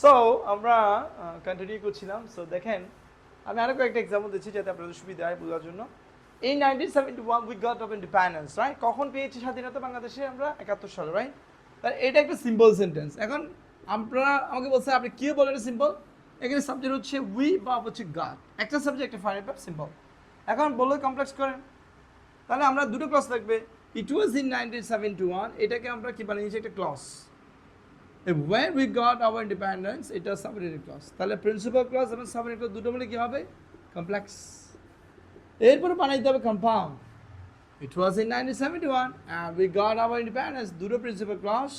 So আমরা continue করছিলাম। So দেখেন, আমি আরও কয়েকটা এক্সাম্পল দিচ্ছি যাতে আপনাদের সুবিধা হয় বোঝার জন্য। এই nineteen seventy one we got of independence right কখন পেয়েছি স্বাধীনতা বাংলাদেশে আমরা? একাত্তর সালে রাইট তাহলে এটা একটা সিম্পল সেন্টেন্স এখন আপনারা আমাকে বলছে, আপনি কি বলেন সিম্পল এখানে সাবজেক্ট হচ্ছে উই বা হচ্ছে গাড একটা সাবজেক্ট একটা ফাইনাল ভার্ব সিম্পল এখন বললে কমপ্লেক্স করেন। তাহলে আমরা দুটো ক্লস থাকবে। It was in nineteen seventy one এটাকে আমরা কি বানিয়েছি? একটা clause when we got our independence এটা সাবঅর্ডিনেট ক্লস তাহলে প্রিন্সিপাল ক্লস এবং সাবঅর্ডিনেট ক্লস দুটো মিলে কি হবে? কমপ্লেক্স এরপরে বানাইতে হবে compound it was in nineteen seventy one we got our independence দুটো প্রিন্সিপাল ক্লস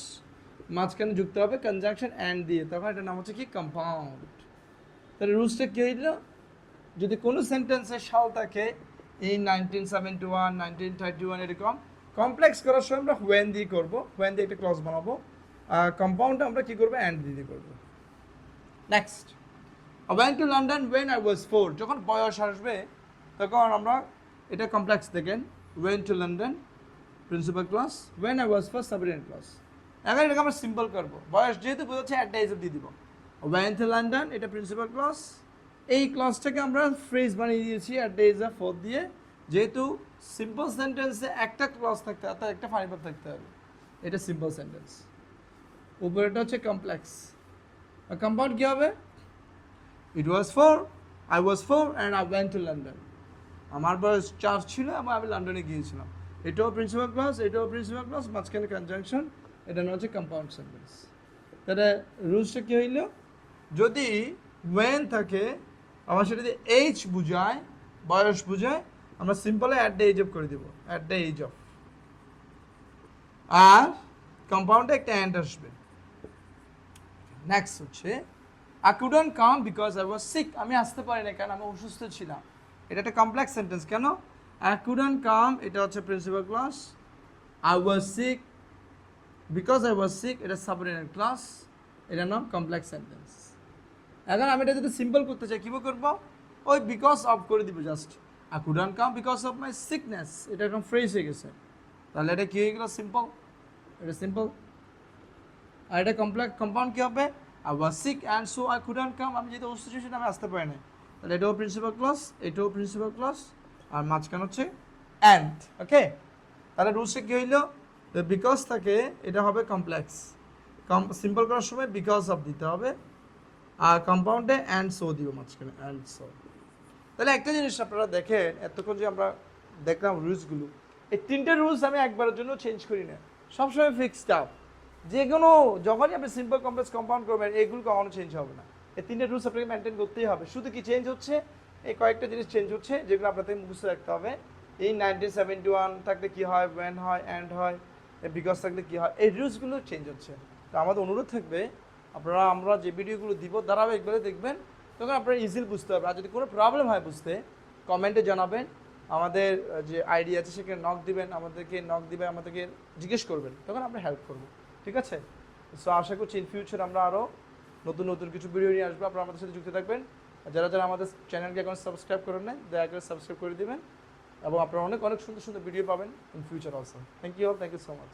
মাঝখানে যুক্ত হবে কনজাংশন অ্যান্ড দিয়ে। তখন এটার নাম হচ্ছে কি? কম্পাউন্ড তাহলে রুলসটা কী হইল যদি কোনো সেন্টেন্সের সাল থাকে, এই nineteen seventy one nineteen thirty one এরকম কমপ্লেক্স করার সময় আমরা হোয়েন দিয়ে করব। হোয়েন দিয়ে একটা ক্লস বানাবো। আর কম্পাউন্ডটা আমরা কী করব? অ্যান্ড দিয়ে দিয়ে করব। Next when to London when I was four যখন বয়স আসবে, তখন আমরা এটা কমপ্লেক্স দেখেন। When to London principal class when I was first সাবরিয়ান class এখন এটাকে আমরা সিম্পল করব। বয়স যেহেতু বোঝাচ্ছে একটা হিসেব দিয়ে দিব। ওয়েন টু লন্ডন এটা প্রিন্সিপাল ক্লাস এই ক্লাসটাকে আমরা ফ্রেজ বানিয়ে দিয়েছি অ্যাট ইজ আ ফোর দিয়ে। যেহেতু সিম্পল সেন্টেন্সে একটা ক্লাস থাকতে অর্থাৎ একটা ফাইবার থাকতে হবে। এটা সিম্পল সেন্টেন্স উপরেটা হচ্ছে কমপ্লেক্স কম্পাউন্ড কী হবে? It was four I was four and I went to London আমার বয়স চার ছিল এবং আমি লন্ডনে গিয়েছিলাম। এটাও প্রিন্সিপাল ক্লাস এটাও প্রিন্সিপাল ক্লাস মাঝখানে কনজাংশন এটা হচ্ছে কম্পাউন্ড সেন্টেন্স তাহলে রুলসটা কী হইল? যদি ওয়েন থাকে, আমার সেটা যদি এইচ বুঝায় বয়স বুঝায় আমরা সিম্পলে অ্যাট দ্য এজ অফ করে দেবো। অ্যাট দ্য এজ অফ আর কম্পাউন্ডে একটা অ্যান্ড আসবে। নেক্সট হচ্ছে I couldn't come because I was sick আমি আসতে পারি না কারণ আমি অসুস্থ ছিলাম। এটা একটা কমপ্লেক্স সেন্টেন্স কেন? আই কুডন্ট কাম এটা হচ্ছে principal class I was sick because I was sick এটা সাবঅর্ডিনেট ক্লাস এটার নাম কমপ্লেক্স সেন্টেন্স এখন আমি এটা যদি সিম্পল করতে চাই কীভাবে করব? ওই বিকজ অফ করে দিব just I couldn't come because of my sickness এটা এখন ফ্রেশ হয়ে গেছে। তাহলে এটা কী হয়ে গেলো? সিম্পল এটা সিম্পল আর এটা কমপ্লেক্স কম্পাউন্ড কী হবে? আর was sick and so I couldn't come আমি যেহেতু অসুস্থ আমি আসতে পারি না তাহলে এটাও প্রিন্সিপাল ক্লাস এটাও প্রিন্সিপাল ক্লাস আর মাঝখানে হচ্ছে অ্যান্ড ওকে তাহলে রুলসে কী হইল? বিকজ থাকে, এটা হবে কমপ্লেক্স কম সিম্পল করার সময় বিকজ অফ দিতে হবে। আর কম্পাউন্ডে অ্যান্ড সো দিব মাঝখানে অ্যান্ড সো তাহলে একটা জিনিস আপনারা দেখেন, এতক্ষণ যে আমরা দেখলাম রুলসগুলো এই তিনটে রুলস আমি একবারের জন্য চেঞ্জ করি না সবসময় ফিক্সড আপ যে কোনো যখনই আপনি সিম্পল কমপ্লেক্স কম্পাউন্ড করবেন, এগুলো কখনো চেঞ্জ হবে না। এই তিনটে রুলস আপনাকে মেনটেন করতেই হবে। শুধু কি চেঞ্জ হচ্ছে? এই কয়েকটা জিনিস চেঞ্জ হচ্ছে, যেগুলো আপনাদের মুখস্থ রাখতে হবে। এই নাইনটিন সেভেন্টি ওয়ান থাকলে কী হয়? ওয়েন হয়? অ্যান্ড হয়? বিকজ থাকলে কী হয়? এই রুলসগুলো চেঞ্জ হচ্ছে। তো আমাদের অনুরোধ থাকবে, আপনারা, আমরা যে ভিডিওগুলো দিব ধারাবাহিকভাবে দেখবেন, তখন আপনারা ইজিলি বুঝতে পারবেন। আর যদি কোনো প্রবলেম হয় বুঝতে কমেন্টে জানাবেন। আমাদের যে আইডিয়া আছে, সেখানে নক দিবেন। আমাদেরকে নক দিবেন, আমাদেরকে জিজ্ঞেস করবেন। তখন আমরা হেল্প করব। ঠিক আছে? সো আশা করছি ইন ফিউচার আমরা আরও নতুন নতুন কিছু ভিডিও নিয়ে আসব। আপনারা আমাদের সাথে যুক্ত থাকবেন। যারা যারা আমাদের চ্যানেলকে এখন সাবস্ক্রাইব করেন নেয় দয়া করে সাবস্ক্রাইব করে দেবেন। এবং আপনারা অনেক অনেক সুন্দর সুন্দর ভিডিও পাবেন in future also thank you all thank you so much